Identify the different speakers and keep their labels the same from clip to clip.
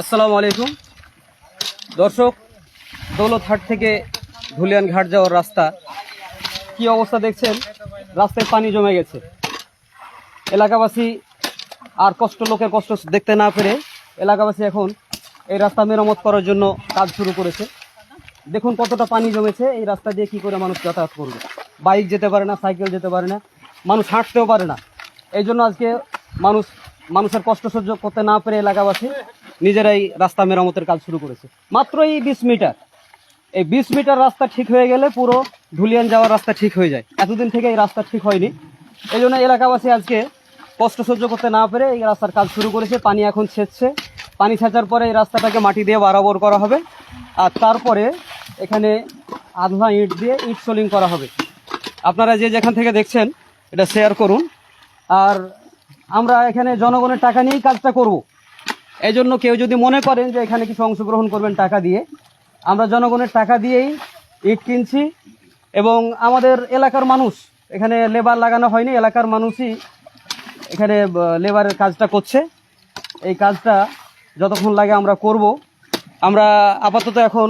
Speaker 1: আসসালামু আলাইকুম। দর্শক দৌলতহাট থেকে ধুলিয়ান ঘাট যাওয়ার রাস্তা। কি অবস্থা দেখছেন? রাস্তায় পানি জমে গেছে। এলাকাবাসী আর কষ্ট, লোকের কষ্ট দেখতে না পেরে এলাকাবাসী এখন এই রাস্তা মেরামত করার জন্য কাজ শুরু করেছে। দেখুন কতটা পানি জমেছে, এই রাস্তা দিয়ে কি করে মানুষ যাতায়াত করবে। বাইক যেতে পারে না, সাইকেল যেতে পারে না, মানুষ হাঁটতেও পারে না। এই জন্য আজকে মানুষ মানুষের কষ্ট সহ্য করতে না পেরে এলাকাবাসী নিজেরাই রাস্তা মেরামতের কাজ শুরু করেছে। মাত্র এই বিশ মিটার। এই বিশ মিটার রাস্তা ঠিক হয়ে গেলে পুরো ধুলিয়ান যাওয়ার রাস্তা ঠিক হয়ে যায়। এতদিন থেকে এই রাস্তা ঠিক হয়নি। এই জন্য এলাকাবাসী আজকে কষ্ট সহ্য করতে না পেরে এই রাস্তার কাজ শুরু করেছে। পানি এখন ছেঁচছে। পানি ছেঁচার পরে এই রাস্তাটাকে মাটি দিয়ে বারাবর করা হবে। আর তারপরে এখানে আধা ইট দিয়ে ইট সোলিং করা হবে। আপনারা যে যেখান থেকে দেখছেন, এটা শেয়ার করুন। আর আমরা এখানে জনগণের টাকা নিয়েই কাজটা করব। এই জন্য কেউ যদি মনে করেন যে এখানে কিছু অংশগ্রহণ করবেন টাকা দিয়ে, আমরা জনগণের টাকা দিয়েই ইট কিনছি এবং আমাদের এলাকার মানুষ, এখানে লেবার লাগানো হয়নি, এলাকার মানুষই এখানে লেবারের কাজটা করছে। এই কাজটা যতক্ষণ লাগে আমরা করব। আমরা আপাতত এখন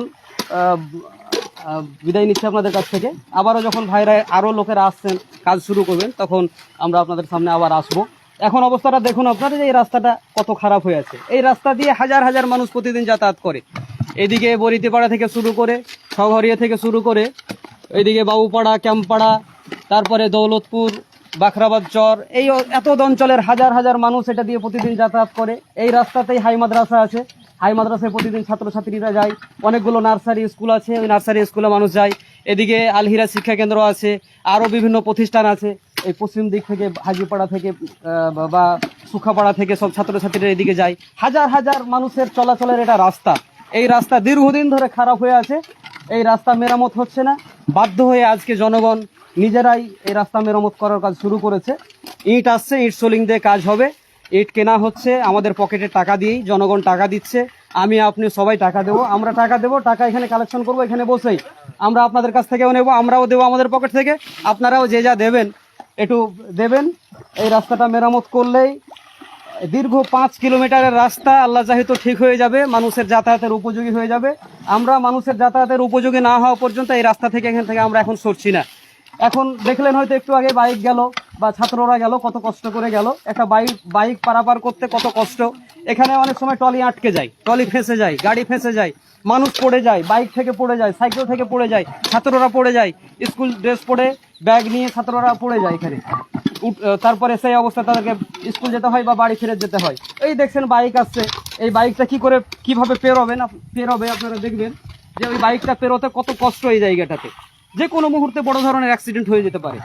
Speaker 1: বিদায় নিচ্ছি আপনাদের কাছ থেকে। আবারও যখন ভাইরা আরও লোকেরা আসছেন, কাজ শুরু করবেন, তখন আমরা আপনাদের সামনে আবার আসব। এখন অবস্থাটা দেখুন আপনারা যে এই রাস্তাটা কত খারাপ হয়ে আছে। এই রাস্তা দিয়ে হাজার হাজার মানুষ প্রতিদিন যাতায়াত করে। এদিকে বরিতিপাড়া থেকে শুরু করে, সঘরিয়া থেকে শুরু করে, এদিকে বাবুপাড়া ক্যাম্পপাড়া তারপরে দৌলতপুর, বাখরাবাদ চর, এই এত অঞ্চলের হাজার হাজার মানুষ এটা দিয়ে প্রতিদিন যাতায়াত করে। এই রাস্তাতেই হাই মাদ্রাসা আছে। হাই মাদ্রাসায় প্রতিদিন ছাত্রছাত্রীরা যায়। অনেকগুলো নার্সারি স্কুল আছে। ওই নার্সারি স্কুলে মানুষ যায়। এদিকে আলহিরা শিক্ষা কেন্দ্র আছে। আরও বিভিন্ন প্রতিষ্ঠান আছে। এই পশ্চিম দিক থেকে, হাজিপাড়া থেকে বা- সুখাপাড়া থেকে সব ছাত্রছাত্রীরা এদিকে যায়। হাজার হাজার মানুষের চলাচলের এটা রাস্তা। এই রাস্তা দীর্ঘদিন ধরে খারাপ হয়ে আছে। এই রাস্তা মেরামত হচ্ছে না। বাধ্য হয়ে আজকে জনগণ নিজেরাই এই রাস্তা মেরামত করার কাজ শুরু করেছে। ইট আসছে, ইট সোলিং দিয়ে কাজ হবে। ইট কেনা হচ্ছে, আমাদের পকেটে টাকা দিয়েই জনগণ টাকা দিচ্ছে। আমি, আপনি সবাই টাকা দেবো। আমরা টাকা দেবো, টাকা এখানে কালেকশন করব, এখানে বসেই। আমরা আপনাদের কাছ থেকেও নেব, আমরাও দেবো আমাদের পকেট থেকে। আপনারাও যে যা দেবেন একটু দেবেন। এই রাস্তাটা মেরামত করলেই দীর্ঘ পাঁচ কিলোমিটারের রাস্তা আল্লাহ চাহিত ঠিক হয়ে যাবে, মানুষের যাতায়াতের উপযোগী হয়ে যাবে। আমরা মানুষের যাতায়াতের উপযোগী না হওয়া পর্যন্ত এই রাস্তা থেকে এখান থেকে আমরা এখন সরছি না। এখন দেখলেন হয়তো একটু আগে বাইক গেল বা ছাত্ররা গেল, কত কষ্ট করে গেল। একটা বাইক বাইক পারাপার করতে কত কষ্ট। এখানে অনেক সময় টলি আটকে যায় টলি ফেঁসে যায়, গাড়ি ফেঁসে যায়, মানুষ পড়ে যায়, বাইক থেকে পড়ে যায়, সাইকেল থেকে পড়ে যায়, ছাত্ররা পড়ে যায়, স্কুল ড্রেস পরে ব্যাগ নিয়ে ছাত্ররা পড়ে যায় এখানে। তারপরে সেই অবস্থা তাদেরকে স্কুল যেতে হয় বা বাড়ি ফিরে যেতে হয়। এই দেখছেন বাইক আসছে। এই বাইকটা কি করে কীভাবে না পেরোবে আপনারা দেখবেন যে ওই বাইকটা পেরোতে কত কষ্ট এই জায়গাটাতে। যে কোনো মুহূর্তে বড় ধরনের অ্যাক্সিডেন্ট হয়ে যেতে পারে।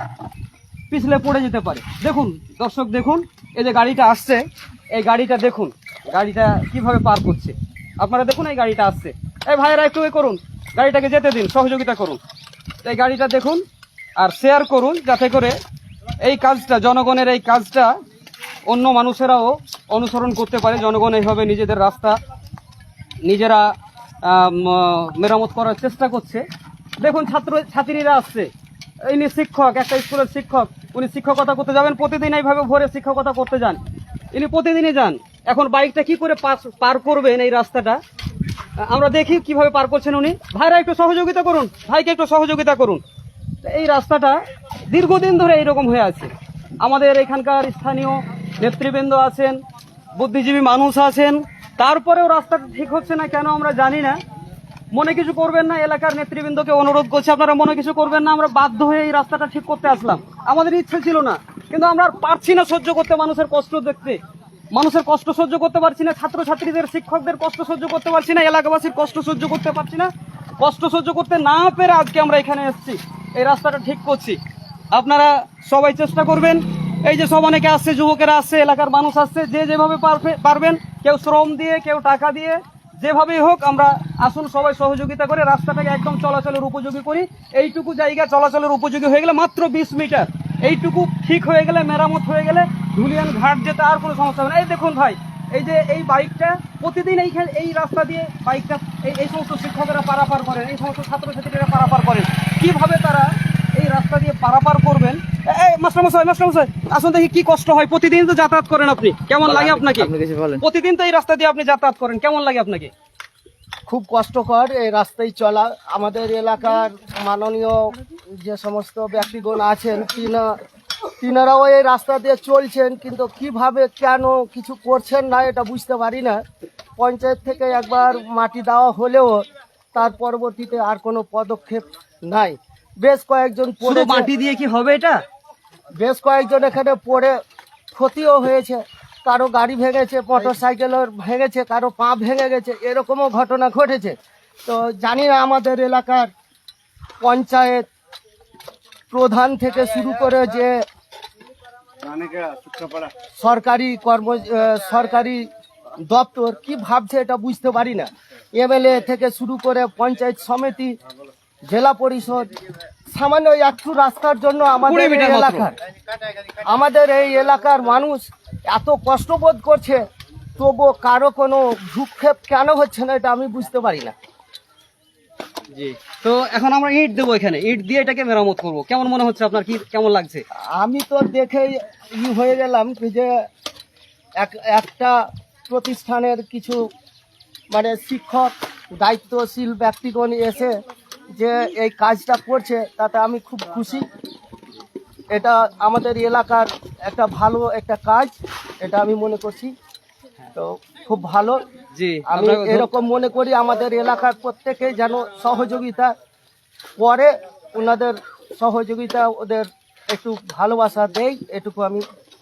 Speaker 1: পিছলে পড়ে যেতে পারে। দেখুন, দর্শক দেখুন, এই যে গাড়িটা আসছে, এই গাড়িটা দেখুন, গাড়িটা কীভাবে পার করছে। আপনারা দেখুন এই গাড়িটা আসছে। এই ভাইয়েরা একটু করুন, গাড়িটাকে যেতে দিন, সহযোগিতা করুন। এই গাড়িটা দেখুন আর শেয়ার করুন যাতে করে এই কাজটা, জনগণের এই কাজটা অন্য মানুষেরাও অনুসরণ করতে পারে। জনগণ এইভাবে নিজেদের রাস্তা নিজেরা মেরামত করার চেষ্টা করছে। দেখুন ছাত্র, ছাত্রীরা আসছে। ইনি শিক্ষক, একটা স্কুলের শিক্ষক। উনি শিক্ষকতা করতে যাবেন, প্রতিদিন এইভাবে ভোরে শিক্ষকতা করতে যান। ইনি প্রতিদিনই যান। এখন বাইকটা কি করে পার করবেন এই রাস্তাটা? আমরা দেখি কীভাবে পার করছেন উনি। ভাইরা একটু সহযোগিতা করুন। ভাইকে একটু সহযোগিতা করুন। এই রাস্তাটা দীর্ঘদিন ধরে এইরকম হয়ে আছে। আমাদের এখানকার স্থানীয় নেতৃবৃন্দ আছেন, বুদ্ধিজীবী মানুষ আছেন। তারপরেও রাস্তাটা ঠিক হচ্ছে না কেন আমরা জানি না। মনে কিছু করবেন না, এলাকার নেতৃবৃন্দকে অনুরোধ করছি, আপনারা মনে কিছু করবেন না, আমরা বাধ্য হয়ে এই রাস্তাটা ঠিক করতে আসলাম। আমাদের ইচ্ছে ছিল না, কিন্তু আমরা আর পারছি না সহ্য করতে মানুষের কষ্ট দেখতে। মানুষের কষ্ট সহ্য করতে পারছি না, ছাত্রছাত্রীদের, শিক্ষকদের কষ্ট সহ্য করতে পারছি না, এলাকাবাসীর কষ্ট সহ্য করতে পারছি না। কষ্ট সহ্য করতে না পেরে আজকে আমরা এখানে এসেছি। এই রাস্তাটা ঠিক করছি। আপনারা সবাই চেষ্টা করবেন। এই যে সব অনেকে আসছে যুবকেরা আসছে এলাকার মানুষ আসছে যে যেভাবে পারবে- পারবেন, কেউ শ্রম দিয়ে, কেউ টাকা দিয়ে, যেভাবেই হোক, আমরা আসুন সবাই সহযোগিতা করে রাস্তাটাকে একদম চলাচলের উপযোগী করি। এইটুকু জায়গা চলাচলের উপযোগী হয়ে গেলে মাত্র বিশ মিটার। এইটুকু ঠিক হয়ে গেলে, মেরামত হয়ে গেলে ধুলিয়ান ঘাট যেতে আর কোনো সমস্যা হবে না। এই দেখুন ভাই, এই যে এই বাইকটা প্রতিদিন এইখানে এই রাস্তা দিয়ে বাইকটা এই এই সমস্ত শিক্ষকেরা পারাপার করেন, এই সমস্ত ছাত্রছাত্রীরা পারাপার করেন। কীভাবে তারা এই রাস্তা দিয়ে পারাপার করবেন? এই মাস্টারমশাই মাস্টারমশাই আসুন দেখি কি কষ্ট হয়। প্রতিদিন তো যাতায়াত করেন আপনি। কেমন লাগে আপনাকে?
Speaker 2: আপনি
Speaker 1: প্রতিদিন তো এই রাস্তা দিয়ে আপনি যাতায়াত করেন। কেমন লাগে আপনাকে?
Speaker 3: খুব কষ্টকর এই রাস্তায় চলা। আমাদের এলাকার মাননীয় যে সমস্ত ব্যক্তিগণ আছেন তিনা তিনারাও এই রাস্তা দিয়ে চলছেন কিন্তু কীভাবে কেন কিছু করছেন না এটা বুঝতে পারি না। পঞ্চায়েত থেকে একবার মাটি দেওয়া হলেও তার পরবর্তীতে আর কোনো পদক্ষেপ নাই। বেশ কয়েকজন
Speaker 1: শুধু
Speaker 3: পড়ে
Speaker 1: মাটি দিয়ে কি হবে এটা?
Speaker 3: বেশ কয়েকজন এখানে পড়ে ক্ষতিও হয়েছে। কারও গাড়ি ভেঙেছে মোটর সাইকেলের ভেঙেছে কারও পা ভেঙে গেছে এরকমও ঘটনা ঘটেছে। তো জানি না আমাদের এলাকার পঞ্চায়েত প্রধান থেকে শুরু করে যে সরকারি কর্ম সরকারি দপ্তর কি ভাবছে এটা বুঝতে পারি না। এমএলএ থেকে শুরু করে পঞ্চায়েত সমিতি জেলা পরিষদ সামান্য একটু রাস্তার জন্য আমাদের এই এলাকার আমাদের এই এলাকার মানুষ এত কষ্টবোধ করছে তবু কারও কোনো ভূক্ষেপ কেন হচ্ছে না এটা আমি বুঝতে পারি না।
Speaker 1: জি তো এখন আমরা ইট দেবো এখানে ইট দিয়ে এটাকে মেরামত করব। কেমন মনে হচ্ছে আপনার কি কেমন লাগছে?
Speaker 3: আমি তো দেখেই ই হয়ে গেলাম যে এক একটা প্রতিষ্ঠানের কিছু মানে শিক্ষক দায়িত্বশীল ব্যক্তিগণ এসে যে এই কাজটা করছে তাতে আমি খুব খুশি। এটা আমাদের এলাকার একটা ভালো একটা কাজ এটা আমি মনে করছি। তো খুব ভালো।
Speaker 1: জি
Speaker 3: আমি এরকম মনে করি আমাদের এলাকার প্রত্যেকে যেন সহযোগিতা করে ওনাদের সহযোগিতা ওদের একটু ভালোবাসা দেয় এটুকু আমি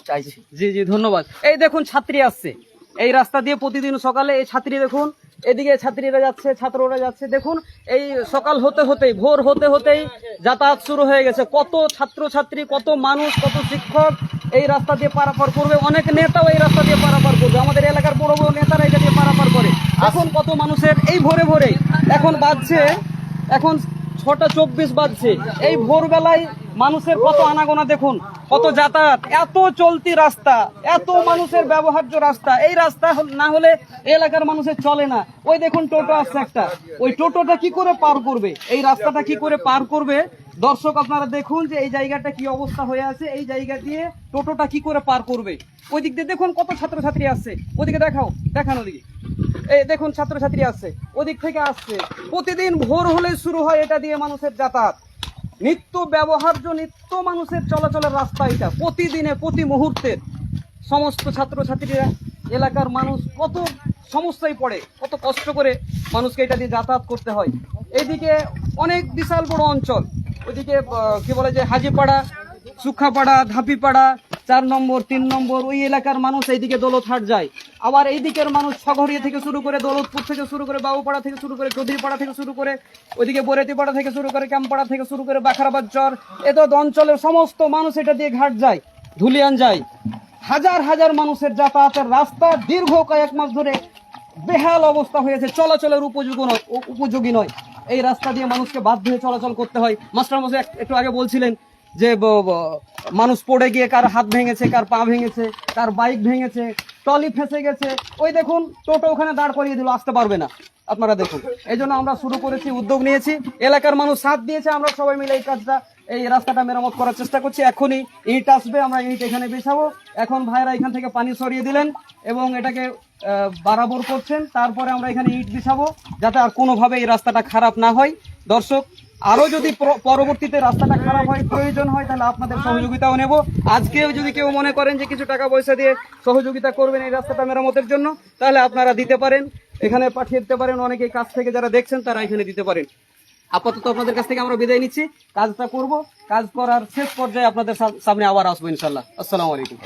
Speaker 3: চাইছি।
Speaker 1: জি জি ধন্যবাদ। এই দেখুন ছাত্রী আসছে। এই রাস্তা দিয়ে প্রতিদিন সকালে এই ছাত্রী দেখুন এদিকে ছাত্রীরা যাচ্ছে ছাত্ররা যাচ্ছে। দেখুন, এই সকাল হতে হতেই, ভোর হতে হতেই যাতায়াত শুরু হয়ে গেছে। কত ছাত্র ছাত্রী কত মানুষ, কত শিক্ষক এই রাস্তা দিয়ে পারাপার করবে। অনেক নেতাও এই রাস্তা দিয়ে পারাপার করবে। আমাদের এলাকার বড় বড় নেতারা এটা দিয়ে পারাপার করে। এখন কত মানুষের, এই ভোরে ভোরে। এখন বাজছে, এখন ছটা চব্বিশ বাজছে। এই ভোরবেলায় মানুষের কত আনাগোনা দেখুন, কত যাতায়াত, এত চলতি রাস্তা, এত মানুষের ব্যবহার্য রাস্তা। এই রাস্তা না হলে এলাকার মানুষের চলে না। ওই দেখুন টোটো আসছে একটা। ওই টোটোটা কি করে পার করবে? এই রাস্তাটা কি করে পার করবে? দর্শক আপনারা দেখুন যে এই জায়গাটা কি অবস্থা হয়ে আছে। এই জায়গা দিয়ে টোটোটা কি করে পার করবে? ওই দিক দিয়ে দেখুন কত ছাত্রছাত্রী আসছে। ওদিকে দেখাও, দেখান ওদিকে। এই দেখুন, ছাত্রছাত্রী আসছে ওদিক থেকে আসছে। প্রতিদিন ভোর হলে শুরু হয় এটা দিয়ে মানুষের যাতায়াত। নিত্য ব্যবহার্য, নিত্য মানুষের চলাচলের রাস্তা এটা। প্রতিদিনে, প্রতি মুহূর্তের সমস্ত ছাত্রছাত্রীরা, এলাকার মানুষ কত সমস্যায় পড়ে, কত কষ্ট করে মানুষকে এটা দিয়ে যাতায়াত করতে হয়। এইদিকে অনেক বিশাল বড় অঞ্চল। ওইদিকে কি বলে যে, হাজিপাড়া, সুখাপাড়া, ধাপিপাড়া চার নম্বর, তিন নম্বর, ওই এলাকার মানুষ এইদিকে দৌলতহাট যায়। আবার এই দিকের মানুষ সগরিয়া থেকে শুরু করে দৌলতপুর থেকে শুরু করে বাবুপাড়া থেকে শুরু করে চৌধুরীপাড়া থেকে শুরু করে ওইদিকে বরেতিপাড়া থেকে শুরু করে ক্যাম্পাড়া থেকে শুরু করে বাখারাবাদ চর এত অঞ্চলের সমস্ত মানুষ এটা দিয়ে ঘাট যায়, ধুলিয়ান যায়। হাজার হাজার মানুষের যাতায়াতের রাস্তা দীর্ঘ কয়েক মাস ধরে বেহাল অবস্থা হয়েছে, চলাচলের উপযোগী নয় উপযোগী নয়। এই রাস্তা দিয়ে মানুষকে বাধ্য হয়ে চলাচল করতে হয়। মাস্টার মশাই একটু আগে বলছিলেন যে মানুষ পড়ে গিয়ে কার হাত ভেঙেছে, কার পা ভেঙেছে, কার বাইক ভেঙেছে টলি ফেসে গেছে। ওই দেখুন, টোটো ওখানে দাঁড় করিয়ে দিল, আসতে পারবে না। আপনারা দেখুন। এই জন্য আমরা শুরু করেছি, উদ্যোগ নিয়েছি। এলাকার মানুষ সাথ দিয়েছে, আমরা সবাই মিলে এই কাজটা, এই রাস্তাটা মেরামত করার চেষ্টা করছি। এখনই ইট আসবে, আমরা ইট এখানে বিছাবো। এখন ভাইরা এখান থেকে পানি সরিয়ে দিলেন এবং এটাকে বারাবর করছেন। তারপরে আমরা এখানে ইট বিছাবো, যাতে আর কোনোভাবে এই রাস্তাটা খারাপ না হয়। দর্শক আরও যদি পরবর্তীতে রাস্তাটা খারাপ হয়, প্রয়োজন হয়, তাহলে আপনাদের সহযোগিতাও নেব। আজকেও যদি কেউ মনে করেন যে কিছু টাকা পয়সা দিয়ে সহযোগিতা করবেন এই রাস্তাটা মেরামতের জন্য, তাহলে আপনারা দিতে পারেন। এখানে পাঠিয়ে দিতে পারেন। অনেকে কাছ থেকে যারা দেখছেন, তারা এখানে দিতে পারেন। আপাতত আপনাদের কাছ থেকে আমরা বিদায় নিচ্ছি। কাজটা করব। কাজ করার শেষ পর্যায়ে আপনাদের সামনে আবার আসব ইনশাল্লাহ আসসালামু আলাইকুম।